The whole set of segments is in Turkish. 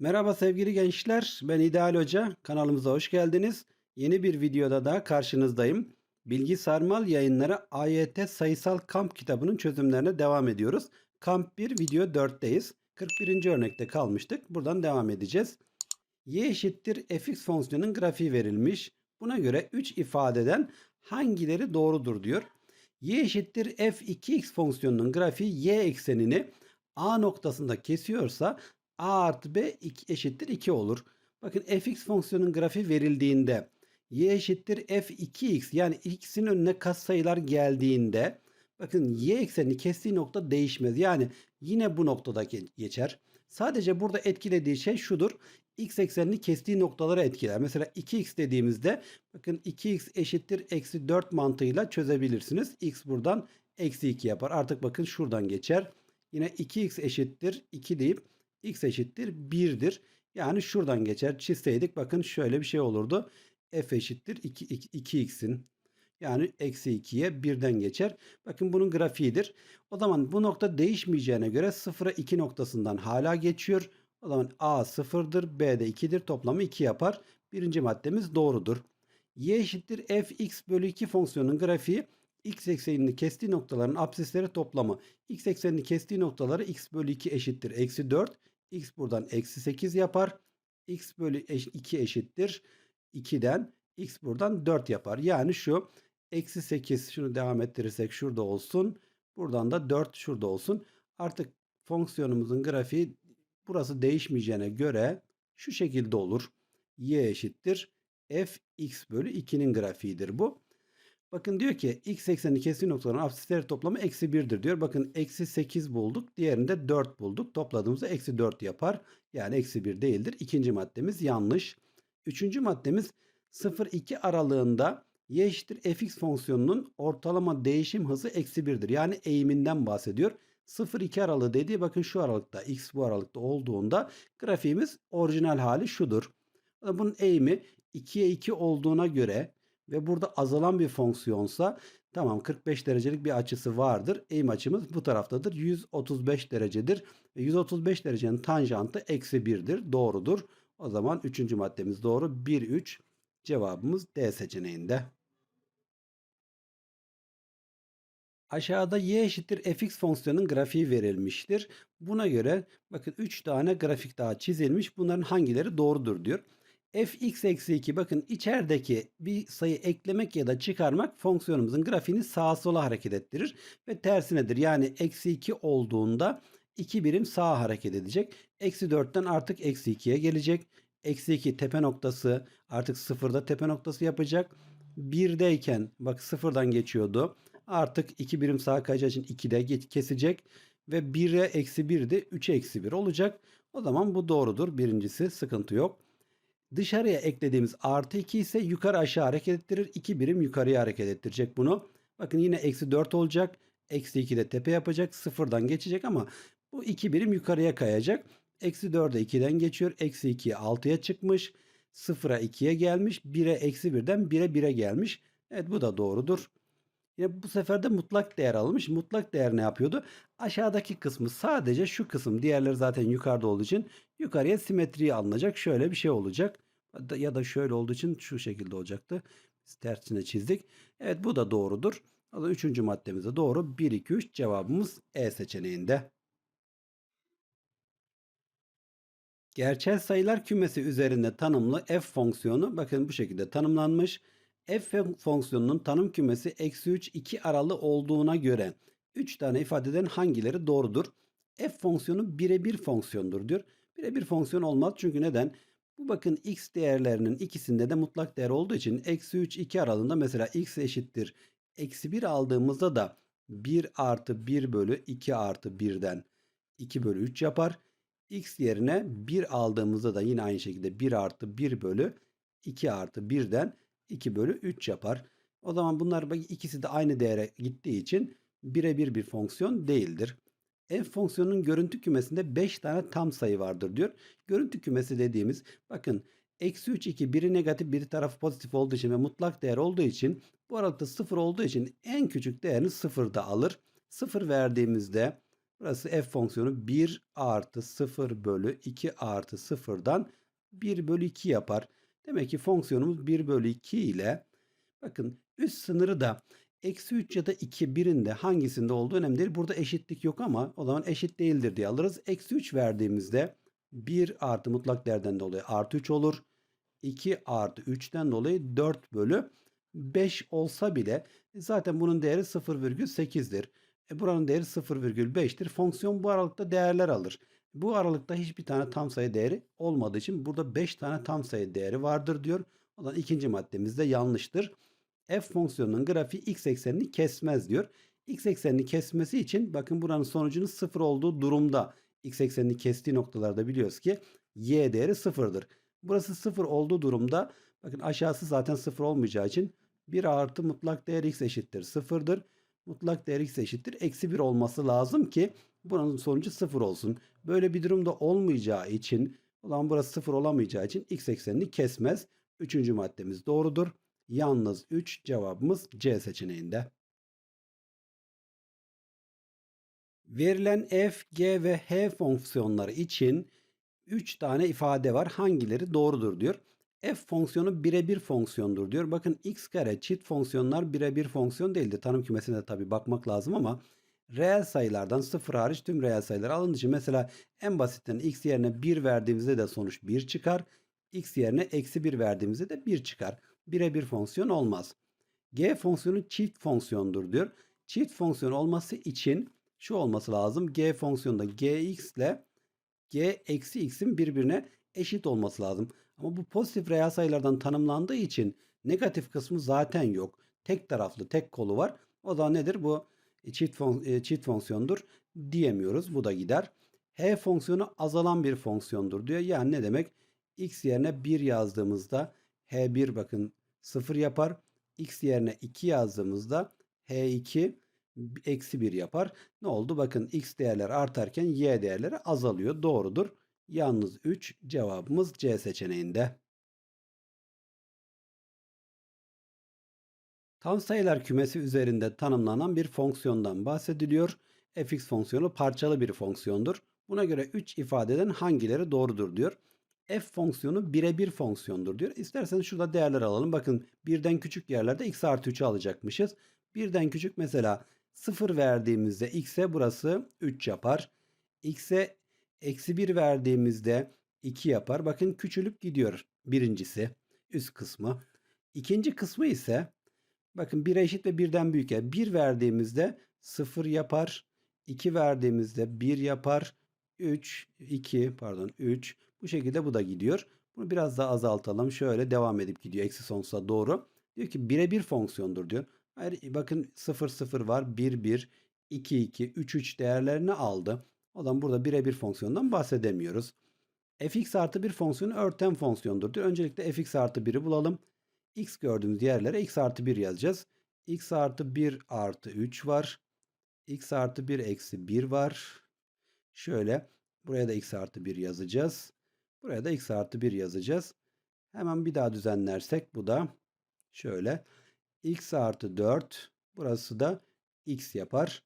Merhaba sevgili gençler, ben İdeal Hoca. Kanalımıza hoş geldiniz. Yeni bir videoda daha karşınızdayım. Bilgi Sarmal Yayınları AYT Sayısal Kamp kitabının çözümlerine devam ediyoruz. Kamp 1 video 4'teyiz. 41. örnekte kalmıştık. Buradan devam edeceğiz. Y eşittir fx fonksiyonun grafiği verilmiş. Buna göre 3 ifadeden hangileri doğrudur diyor. Y eşittir f2x fonksiyonunun grafiği y eksenini A noktasında kesiyorsa a artı b iki- eşittir 2 olur. Bakın fx fonksiyonun grafiği verildiğinde y eşittir f2x yani x'in önüne katsayılar geldiğinde bakın y eksenini kestiği nokta değişmez. Yani yine bu noktada ge- geçer. Sadece burada etkilediği şey şudur. x eksenini kestiği noktalara etkiler. Mesela 2x dediğimizde bakın 2x eşittir eksi 4 mantığıyla çözebilirsiniz. x buradan eksi 2 yapar. Artık bakın şuradan geçer. Yine 2x eşittir 2 deyip x eşittir 1'dir. Yani şuradan geçer. Çizseydik bakın şöyle bir şey olurdu. f eşittir 2, 2x'in yani eksi 2'ye 1'den geçer. Bakın bunun grafiğidir. O zaman bu nokta değişmeyeceğine göre 0'a 2 noktasından hala geçiyor. O zaman a 0'dır, b de 2'dir. Toplamı 2 yapar. Birinci maddemiz doğrudur. y eşittir fx bölü 2 fonksiyonun grafiği x eksenini kestiği noktaların absisleri toplamı. x eksenini kestiği noktaları x bölü 2 eşittir. Eksi 4. x buradan eksi 8 yapar. x bölü 2 eşittir. 2'den x buradan 4 yapar. Yani şu eksi 8 şunu devam ettirirsek şurada olsun. Buradan da 4 şurada olsun. Artık fonksiyonumuzun grafiği burası değişmeyeceğine göre şu şekilde olur. y eşittir fx bölü 2'nin grafiğidir bu. Bakın diyor ki x eksenini kestiği noktaların absisleri toplamı eksi 1'dir diyor. Bakın eksi 8 bulduk. Diğerinde 4 bulduk. Topladığımızda eksi 4 yapar. Yani eksi 1 değildir. İkinci maddemiz yanlış. Üçüncü maddemiz 0-2 aralığında y eşittir fx fonksiyonunun ortalama değişim hızı eksi 1'dir. Yani eğiminden bahsediyor. 0-2 aralığı dediği bakın şu aralıkta x bu aralıkta olduğunda grafiğimiz orijinal hali şudur. Bunun eğimi 2'ye 2 olduğuna göre ve burada azalan bir fonksiyonsa tamam 45 derecelik bir açısı vardır. Eğim açımız bu taraftadır. 135 derecedir. Ve 135 derecenin tanjantı eksi 1'dir. Doğrudur. O zaman 3. maddemiz doğru. 1, 3 cevabımız D seçeneğinde. Aşağıda y eşittir fx fonksiyonun grafiği verilmiştir. Buna göre bakın 3 tane grafik daha çizilmiş. Bunların hangileri doğrudur diyor fx eksi 2 bakın içerideki bir sayı eklemek ya da çıkarmak fonksiyonumuzun grafiğini sağa sola hareket ettirir ve tersinedir. Yani eksi 2 olduğunda 2 birim sağa hareket edecek. Eksi 4'ten artık eksi 2'ye gelecek. Eksi 2 tepe noktası artık sıfırda tepe noktası yapacak. 1'deyken bak sıfırdan geçiyordu. Artık 2 birim sağa kayacağı için 2'de kesecek. Ve 1'e eksi 1 de 3'e eksi 1 olacak. O zaman bu doğrudur. Birincisi sıkıntı yok. Dışarıya eklediğimiz artı 2 ise yukarı aşağı hareket ettirir. 2 birim yukarıya hareket ettirecek bunu. Bakın yine eksi 4 olacak. Eksi 2 de tepe yapacak. Sıfırdan geçecek ama bu 2 birim yukarıya kayacak. Eksi 4'e 2'den geçiyor. Eksi 2'ye 6'ya çıkmış. 0'a 2'ye gelmiş. 1'e eksi 1'den 1'e 1'e gelmiş. Evet bu da doğrudur. Yine bu sefer de mutlak değer almış. Mutlak değer ne yapıyordu? Aşağıdaki kısmı sadece şu kısım. Diğerleri zaten yukarıda olduğu için yukarıya simetriye alınacak. Şöyle bir şey olacak. Ya da şöyle olduğu için şu şekilde olacaktı. Biz tersine çizdik. Evet bu da doğrudur. O da üçüncü maddemiz de doğru. 1, 2, 3 cevabımız E seçeneğinde. Gerçel sayılar kümesi üzerinde tanımlı f fonksiyonu bakın bu şekilde tanımlanmış f fonksiyonunun tanım kümesi eksi 3 2 aralı olduğuna göre 3 tane ifadeden hangileri doğrudur? f fonksiyonu birebir fonksiyondur diyor. Birebir fonksiyon olmaz çünkü neden? Bu bakın x değerlerinin ikisinde de mutlak değer olduğu için eksi 3 2 aralığında mesela x eşittir. Eksi 1 aldığımızda da 1 artı 1 bölü 2 artı 1'den 2 bölü 3 yapar. x yerine 1 aldığımızda da yine aynı şekilde 1 artı 1 bölü 2 artı 1'den 2 bölü 3 yapar. O zaman bunlar ikisi de aynı değere gittiği için birebir bir fonksiyon değildir. F fonksiyonunun görüntü kümesinde 5 tane tam sayı vardır diyor. Görüntü kümesi dediğimiz bakın eksi 3 2 biri negatif biri tarafı pozitif olduğu için ve mutlak değer olduğu için bu aralıkta 0 olduğu için en küçük değerini 0'da alır. 0 verdiğimizde Burası f fonksiyonu 1 artı 0 bölü 2 artı 0'dan 1 bölü 2 yapar. Demek ki fonksiyonumuz 1 bölü 2 ile bakın üst sınırı da eksi 3 ya da 2 birinde hangisinde olduğu önemli değil. Burada eşitlik yok ama o zaman eşit değildir diye alırız. Eksi 3 verdiğimizde 1 artı mutlak değerden dolayı artı 3 olur. 2 artı 3'ten dolayı 4 bölü 5 olsa bile zaten bunun değeri 0,8'dir. E buranın değeri 0,5'tir. Fonksiyon bu aralıkta değerler alır. Bu aralıkta hiçbir tane tam sayı değeri olmadığı için burada 5 tane tam sayı değeri vardır diyor. O zaman ikinci maddemiz de yanlıştır. F fonksiyonunun grafiği x eksenini kesmez diyor. X eksenini kesmesi için bakın buranın sonucunun 0 olduğu durumda x eksenini kestiği noktalarda biliyoruz ki y değeri 0'dır. Burası 0 olduğu durumda bakın aşağısı zaten 0 olmayacağı için 1 artı mutlak değer x eşittir 0'dır. Mutlak değer x eşittir. Eksi 1 olması lazım ki buranın sonucu 0 olsun. Böyle bir durumda olmayacağı için olan burası 0 olamayacağı için x eksenini kesmez. Üçüncü maddemiz doğrudur. Yalnız 3 cevabımız C seçeneğinde. Verilen f, g ve h fonksiyonları için 3 tane ifade var. Hangileri doğrudur diyor. F fonksiyonu birebir fonksiyondur diyor. Bakın x kare çift fonksiyonlar birebir fonksiyon değildir. Tanım kümesine de tabii bakmak lazım ama reel sayılardan sıfır hariç tüm reel sayılar alındığı için mesela en basitten x yerine 1 verdiğimizde de sonuç 1 çıkar. x yerine eksi 1 verdiğimizde de 1 çıkar. Birebir fonksiyon olmaz. G fonksiyonu çift fonksiyondur diyor. Çift fonksiyon olması için şu olması lazım. G fonksiyonunda gx ile g eksi x'in birbirine eşit olması lazım. Ama bu pozitif reel sayılardan tanımlandığı için negatif kısmı zaten yok. Tek taraflı, tek kolu var. O da nedir? Bu çift, fon, e, çift fonksiyondur diyemiyoruz. Bu da gider. H fonksiyonu azalan bir fonksiyondur diyor. Yani ne demek? X yerine 1 yazdığımızda H1 bakın 0 yapar. X yerine 2 yazdığımızda H2 eksi 1 yapar. Ne oldu? Bakın X değerler artarken Y değerleri azalıyor. Doğrudur. Yalnız 3 cevabımız C seçeneğinde. Tam sayılar kümesi üzerinde tanımlanan bir fonksiyondan bahsediliyor. fx fonksiyonu parçalı bir fonksiyondur. Buna göre 3 ifadeden hangileri doğrudur diyor. f fonksiyonu birebir fonksiyondur diyor. İsterseniz şurada değerler alalım. Bakın birden küçük yerlerde x artı 3'ü alacakmışız. Birden küçük mesela 0 verdiğimizde x'e burası 3 yapar. x'e eksi 1 verdiğimizde 2 yapar. Bakın küçülüp gidiyor birincisi üst kısmı. İkinci kısmı ise bakın 1'e eşit ve 1'den büyük. Yani 1 verdiğimizde 0 yapar. 2 verdiğimizde 1 yapar. 3, 2 pardon 3 bu şekilde bu da gidiyor. Bunu biraz daha azaltalım. Şöyle devam edip gidiyor eksi sonsuza doğru. Diyor ki birebir fonksiyondur diyor. Hayır, bakın 0 0 var 1 1 2 2 3 3 değerlerini aldı. O zaman burada birebir fonksiyondan bahsedemiyoruz. fx artı bir fonksiyonu örten fonksiyondur diyor. Öncelikle fx artı 1'i bulalım. X gördüğümüz yerlere x artı 1 yazacağız. x artı 1 artı 3 var. x artı 1 eksi 1 var. Şöyle buraya da x artı 1 yazacağız. Buraya da x artı 1 yazacağız. Hemen bir daha düzenlersek bu da şöyle x artı 4 burası da x yapar.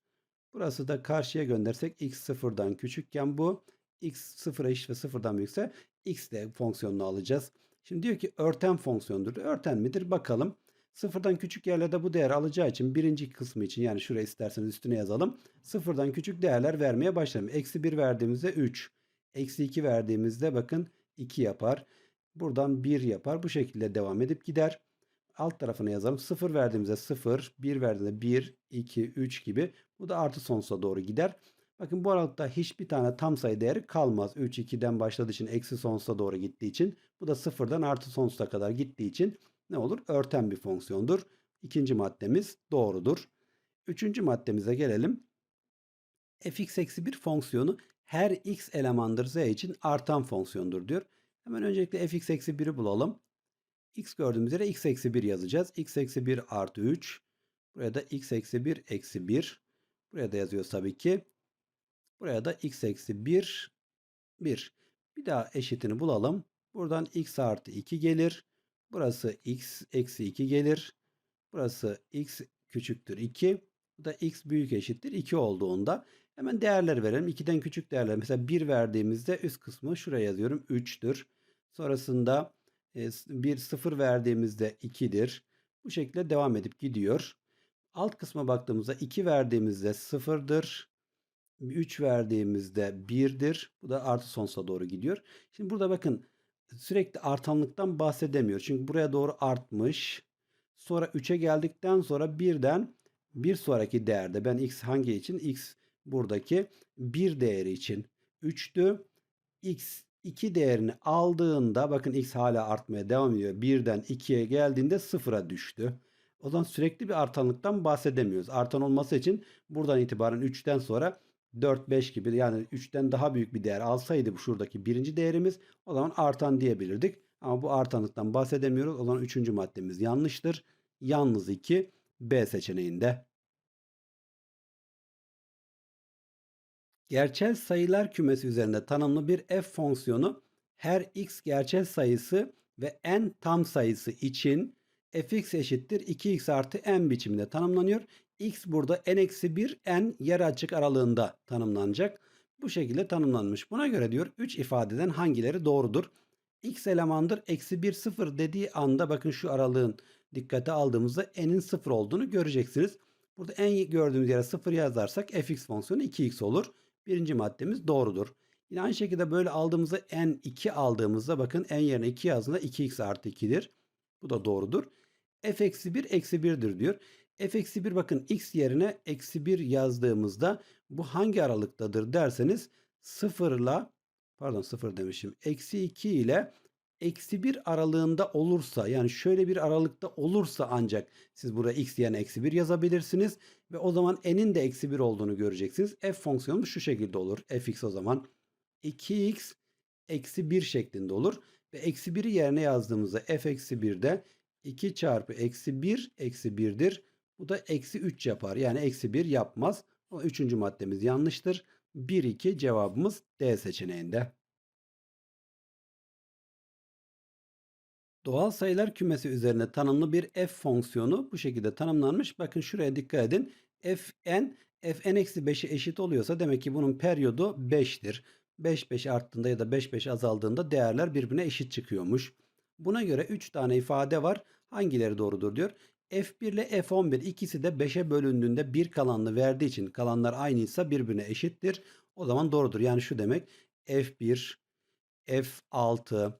Burası da karşıya göndersek x sıfırdan küçükken bu x sıfıra eşit ve sıfırdan büyükse x de fonksiyonunu alacağız. Şimdi diyor ki örten fonksiyondur. Örten midir? Bakalım. Sıfırdan küçük yerlerde bu değer alacağı için birinci kısmı için yani şuraya isterseniz üstüne yazalım. Sıfırdan küçük değerler vermeye başlayalım. Eksi 1 verdiğimizde 3. Eksi 2 verdiğimizde bakın 2 yapar. Buradan 1 yapar. Bu şekilde devam edip gider alt tarafına yazalım. 0 verdiğimizde 0, 1 verdiğimizde 1, 2, 3 gibi. Bu da artı sonsuza doğru gider. Bakın bu aralıkta hiçbir tane tam sayı değeri kalmaz. 3, 2'den başladığı için eksi sonsuza doğru gittiği için. Bu da 0'dan artı sonsuza kadar gittiği için ne olur? Örten bir fonksiyondur. İkinci maddemiz doğrudur. Üçüncü maddemize gelelim. fx eksi bir fonksiyonu her x elemandır z için artan fonksiyondur diyor. Hemen öncelikle fx eksi 1'i bulalım x gördüğümüz yere x eksi 1 yazacağız. x eksi 1 artı 3. Buraya da x eksi 1 eksi 1. Buraya da yazıyoruz tabii ki. Buraya da x eksi 1 1. Bir daha eşitini bulalım. Buradan x artı 2 gelir. Burası x eksi 2 gelir. Burası x küçüktür 2. Bu da x büyük eşittir 2 olduğunda Hemen değerler verelim. 2'den küçük değerler. Mesela 1 verdiğimizde üst kısmı şuraya yazıyorum 3'tür. Sonrasında e, bir 0 verdiğimizde 2'dir. Bu şekilde devam edip gidiyor. Alt kısma baktığımızda 2 verdiğimizde 0'dır. 3 verdiğimizde 1'dir. Bu da artı sonsuza doğru gidiyor. Şimdi burada bakın sürekli artanlıktan bahsedemiyor. Çünkü buraya doğru artmış. Sonra 3'e geldikten sonra birden bir sonraki değerde ben x hangi için? x buradaki 1 değeri için 3'tü. x 2 değerini aldığında bakın x hala artmaya devam ediyor. 1'den 2'ye geldiğinde 0'a düştü. O zaman sürekli bir artanlıktan bahsedemiyoruz. Artan olması için buradan itibaren 3'ten sonra 4, 5 gibi yani 3'ten daha büyük bir değer alsaydı bu şuradaki birinci değerimiz o zaman artan diyebilirdik. Ama bu artanlıktan bahsedemiyoruz. O zaman üçüncü maddemiz yanlıştır. Yalnız 2 B seçeneğinde. Gerçel sayılar kümesi üzerinde tanımlı bir f fonksiyonu her x gerçel sayısı ve n tam sayısı için fx eşittir 2x artı n biçiminde tanımlanıyor. X burada n-1 n yarı açık aralığında tanımlanacak. Bu şekilde tanımlanmış. Buna göre diyor 3 ifadeden hangileri doğrudur? x elemandır eksi 1 0 dediği anda bakın şu aralığın dikkate aldığımızda n'in 0 olduğunu göreceksiniz. Burada n gördüğümüz yere 0 yazarsak fx fonksiyonu 2x olur. Birinci maddemiz doğrudur. Yine aynı şekilde böyle aldığımızda n2 aldığımızda bakın n yerine 2 yazdığında 2x artı 2'dir. Bu da doğrudur. f eksi 1 eksi 1'dir diyor. F eksi 1 bakın x yerine eksi 1 yazdığımızda bu hangi aralıktadır derseniz 0 ile pardon 0 demişim. Eksi 2 ile eksi 1 aralığında olursa yani şöyle bir aralıkta olursa ancak siz buraya x yerine eksi 1 yazabilirsiniz. Ve o zaman n'in de eksi 1 olduğunu göreceksiniz. f fonksiyonu şu şekilde olur. fx o zaman 2x eksi 1 şeklinde olur. Ve eksi 1'i yerine yazdığımızda f eksi 1'de 2 çarpı eksi 1 eksi 1'dir. Bu da eksi 3 yapar. Yani eksi 1 yapmaz. O üçüncü maddemiz yanlıştır. 1, 2 cevabımız D seçeneğinde. Doğal sayılar kümesi üzerine tanımlı bir f fonksiyonu bu şekilde tanımlanmış. Bakın şuraya dikkat edin. fn fn-5'e eşit oluyorsa demek ki bunun periyodu 5'tir. 5 5 arttığında ya da 5 5 azaldığında değerler birbirine eşit çıkıyormuş. Buna göre 3 tane ifade var. Hangileri doğrudur diyor. F1 ile F11 ikisi de 5'e bölündüğünde bir kalanını verdiği için kalanlar aynıysa birbirine eşittir. O zaman doğrudur. Yani şu demek F1, F6,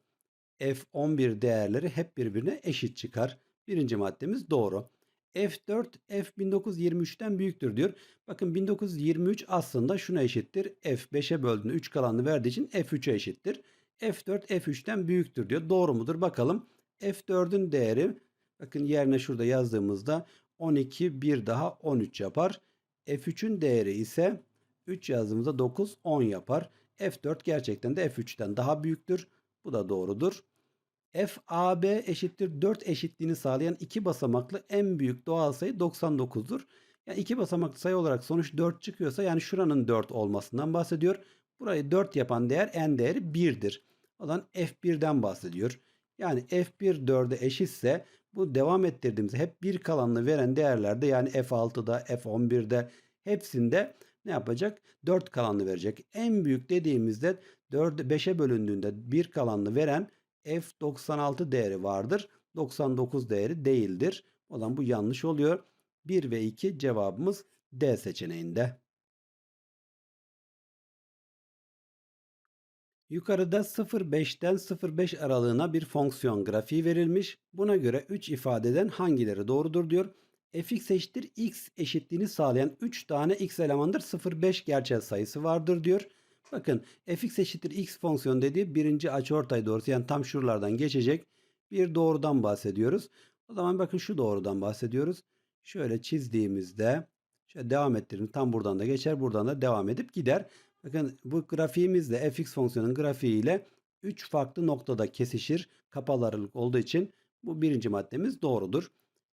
F11 değerleri hep birbirine eşit çıkar. Birinci maddemiz doğru. F4 F1923'ten büyüktür diyor. Bakın 1923 aslında şuna eşittir. F5'e böldüğünde 3 kalanını verdiği için F3'e eşittir. F4 F3'ten büyüktür diyor. Doğru mudur? Bakalım. F4'ün değeri bakın yerine şurada yazdığımızda 12 bir daha 13 yapar. F3'ün değeri ise 3 yazdığımızda 9 10 yapar. F4 gerçekten de F3'ten daha büyüktür. Bu da doğrudur. FAB eşittir 4 eşitliğini sağlayan iki basamaklı en büyük doğal sayı 99'dur. Yani iki basamaklı sayı olarak sonuç 4 çıkıyorsa yani şuranın 4 olmasından bahsediyor. Burayı 4 yapan değer n değeri 1'dir. O zaman F1'den bahsediyor. Yani F1 4'e eşitse bu devam ettirdiğimiz hep bir kalanını veren değerlerde yani F6'da F11'de hepsinde ne yapacak? 4 kalanını verecek. En büyük dediğimizde 4 5'e bölündüğünde bir kalanını veren F96 değeri vardır. 99 değeri değildir. O zaman bu yanlış oluyor. 1 ve 2 cevabımız D seçeneğinde. Yukarıda 0,5'ten 0,5 aralığına bir fonksiyon grafiği verilmiş. Buna göre 3 ifadeden hangileri doğrudur diyor. fx eşittir x eşitliğini sağlayan 3 tane x elemandır 0,5 gerçel sayısı vardır diyor. Bakın fx eşittir x fonksiyon dediği birinci açıortay doğrusu yani tam şuralardan geçecek bir doğrudan bahsediyoruz. O zaman bakın şu doğrudan bahsediyoruz. Şöyle çizdiğimizde şöyle devam ettirin tam buradan da geçer buradan da devam edip gider. Bakın bu grafiğimizle fx fonksiyonun grafiğiyle 3 farklı noktada kesişir. Kapalı aralık olduğu için bu birinci maddemiz doğrudur.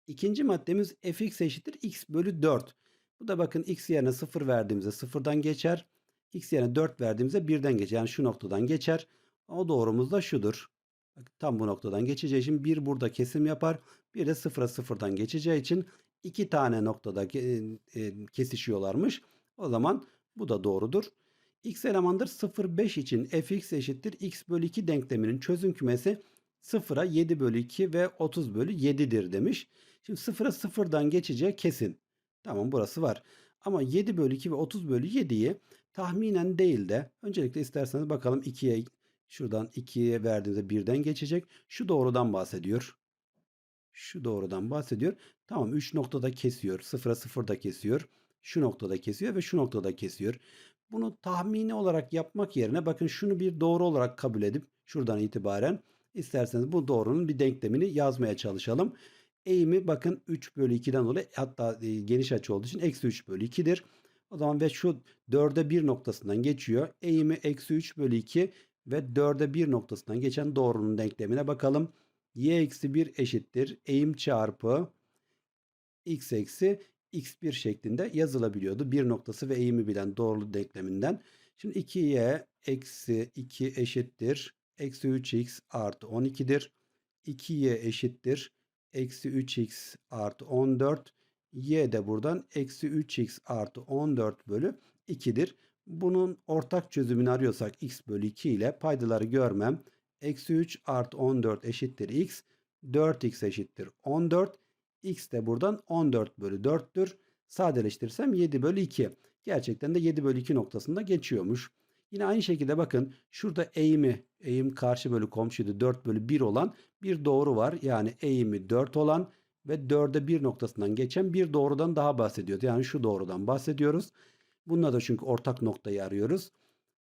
İkinci maddemiz fx eşittir x bölü 4. Bu da bakın x yerine 0 verdiğimizde 0'dan geçer. x yerine 4 verdiğimizde 1'den geçer. Yani şu noktadan geçer. O doğrumuz da şudur. Bak, tam bu noktadan geçeceği için 1 burada kesim yapar. Bir de 0'a 0'dan geçeceği için iki tane noktada kesişiyorlarmış. O zaman Bu da doğrudur. X elemandır 0,5 için fx eşittir x bölü 2 denkleminin çözüm kümesi 0'a 7 bölü 2 ve 30 bölü 7'dir demiş. Şimdi 0'a 0'dan geçeceği kesin. Tamam burası var. Ama 7 bölü 2 ve 30 bölü 7'yi tahminen değil de öncelikle isterseniz bakalım 2'ye şuradan 2'ye verdiğimizde 1'den geçecek. Şu doğrudan bahsediyor. Şu doğrudan bahsediyor. Tamam 3 noktada kesiyor. 0'a 0'da kesiyor. Şu noktada kesiyor ve şu noktada kesiyor. Bunu tahmini olarak yapmak yerine bakın şunu bir doğru olarak kabul edip şuradan itibaren isterseniz bu doğrunun bir denklemini yazmaya çalışalım. Eğimi bakın 3 bölü 2'den dolayı hatta e, geniş açı olduğu için eksi 3 bölü 2'dir. O zaman ve şu 4'e 1 noktasından geçiyor. Eğimi eksi 3 bölü 2 ve 4'e 1 noktasından geçen doğrunun denklemine bakalım. y eksi 1 eşittir. Eğim çarpı x eksi x1 şeklinde yazılabiliyordu. Bir noktası ve eğimi bilen doğrulu denkleminden. Şimdi 2y eksi 2 eşittir. Eksi 3x artı 12'dir. 2y eşittir. Eksi 3x artı 14. y de buradan eksi 3x artı 14 bölü 2'dir. Bunun ortak çözümünü arıyorsak x bölü 2 ile paydaları görmem. Eksi 3 artı 14 eşittir x. 4x eşittir 14. X de buradan 14 bölü 4'tür. Sadeleştirirsem 7 bölü 2. Gerçekten de 7 bölü 2 noktasında geçiyormuş. Yine aynı şekilde bakın şurada eğimi, eğim karşı bölü komşuydu 4 bölü 1 olan bir doğru var. Yani eğimi 4 olan ve 4'e 1 noktasından geçen bir doğrudan daha bahsediyoruz. Yani şu doğrudan bahsediyoruz. Bununla da çünkü ortak noktayı arıyoruz.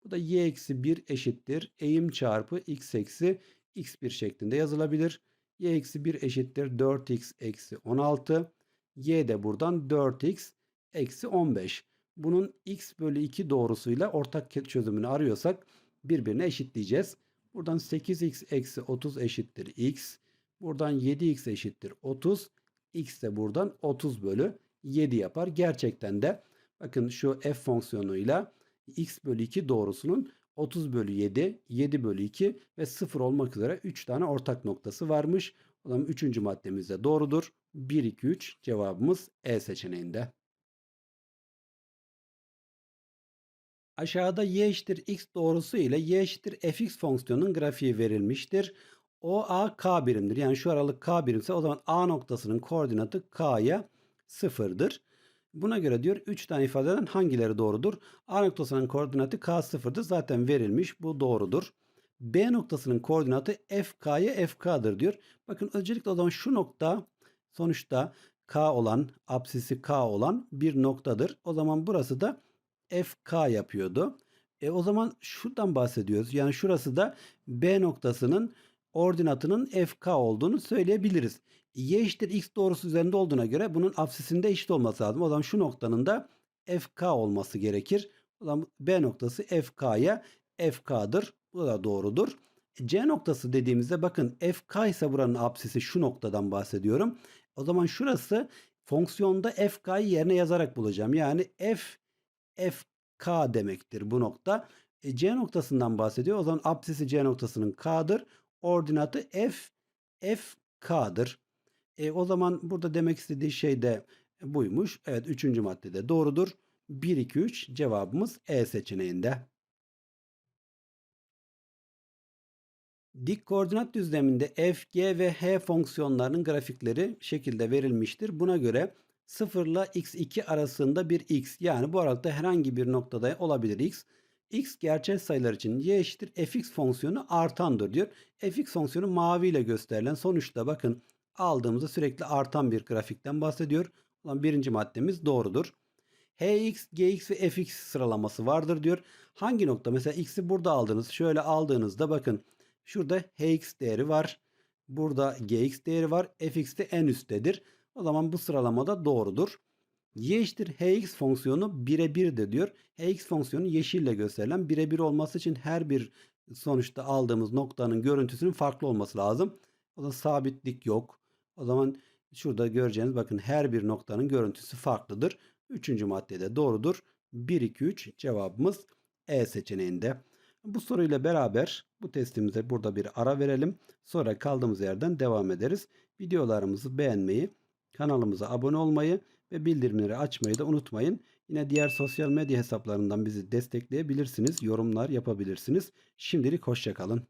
Bu da y eksi 1 eşittir. Eğim çarpı x eksi x1 şeklinde yazılabilir y eksi 1 eşittir 4x eksi 16. y de buradan 4x eksi 15. Bunun x bölü 2 doğrusuyla ortak çözümünü arıyorsak birbirine eşitleyeceğiz. Buradan 8x eksi 30 eşittir x. Buradan 7x eşittir 30. x de buradan 30 bölü 7 yapar. Gerçekten de bakın şu f fonksiyonuyla x bölü 2 doğrusunun 30 bölü 7, 7 bölü 2 ve 0 olmak üzere 3 tane ortak noktası varmış. O zaman 3. maddemiz de doğrudur. 1, 2, 3 cevabımız E seçeneğinde. Aşağıda y eşittir x doğrusu ile y eşittir fx fonksiyonunun grafiği verilmiştir. O a k birimdir. Yani şu aralık k birimse o zaman a noktasının koordinatı k'ya sıfırdır. Buna göre diyor 3 tane ifadeden hangileri doğrudur? A noktasının koordinatı K0'dır. Zaten verilmiş. Bu doğrudur. B noktasının koordinatı FK'ya FK'dır diyor. Bakın öncelikle o zaman şu nokta sonuçta K olan, apsisi K olan bir noktadır. O zaman burası da FK yapıyordu. E o zaman şuradan bahsediyoruz. Yani şurası da B noktasının ordinatının FK olduğunu söyleyebiliriz y eşittir x doğrusu üzerinde olduğuna göre bunun apsisinde eşit olması lazım. O zaman şu noktanın da fk olması gerekir. O zaman B noktası fk'ya fk'dır. Bu da doğrudur. C noktası dediğimizde bakın fk ise buranın apsisi şu noktadan bahsediyorum. O zaman şurası fonksiyonda fk'yı yerine yazarak bulacağım. Yani f fk demektir bu nokta. E, C noktasından bahsediyor. O zaman apsisi C noktasının k'dır. Ordinatı f fk'dır. E, o zaman burada demek istediği şey de buymuş. Evet üçüncü maddede doğrudur. 1, 2, 3 cevabımız E seçeneğinde. Dik koordinat düzleminde f, g ve h fonksiyonlarının grafikleri şekilde verilmiştir. Buna göre 0 ile x2 arasında bir x yani bu aralıkta herhangi bir noktada olabilir x. x gerçel sayılar için y eşittir fx fonksiyonu artandır diyor. fx fonksiyonu mavi ile gösterilen sonuçta bakın aldığımızda sürekli artan bir grafikten bahsediyor. Olan birinci maddemiz doğrudur. Hx, Gx ve Fx sıralaması vardır diyor. Hangi nokta? Mesela x'i burada aldınız. Şöyle aldığınızda bakın. Şurada Hx değeri var. Burada Gx değeri var. Fx de en üsttedir. O zaman bu sıralamada doğrudur. Y eşittir Hx fonksiyonu birebirdir diyor. Hx fonksiyonu yeşille gösterilen birebir olması için her bir sonuçta aldığımız noktanın görüntüsünün farklı olması lazım. O da sabitlik yok. O zaman şurada göreceğiniz bakın her bir noktanın görüntüsü farklıdır. Üçüncü maddede doğrudur. 1, 2, 3 cevabımız E seçeneğinde. Bu soruyla beraber bu testimize burada bir ara verelim. Sonra kaldığımız yerden devam ederiz. Videolarımızı beğenmeyi, kanalımıza abone olmayı ve bildirimleri açmayı da unutmayın. Yine diğer sosyal medya hesaplarından bizi destekleyebilirsiniz. Yorumlar yapabilirsiniz. Şimdilik hoşça kalın.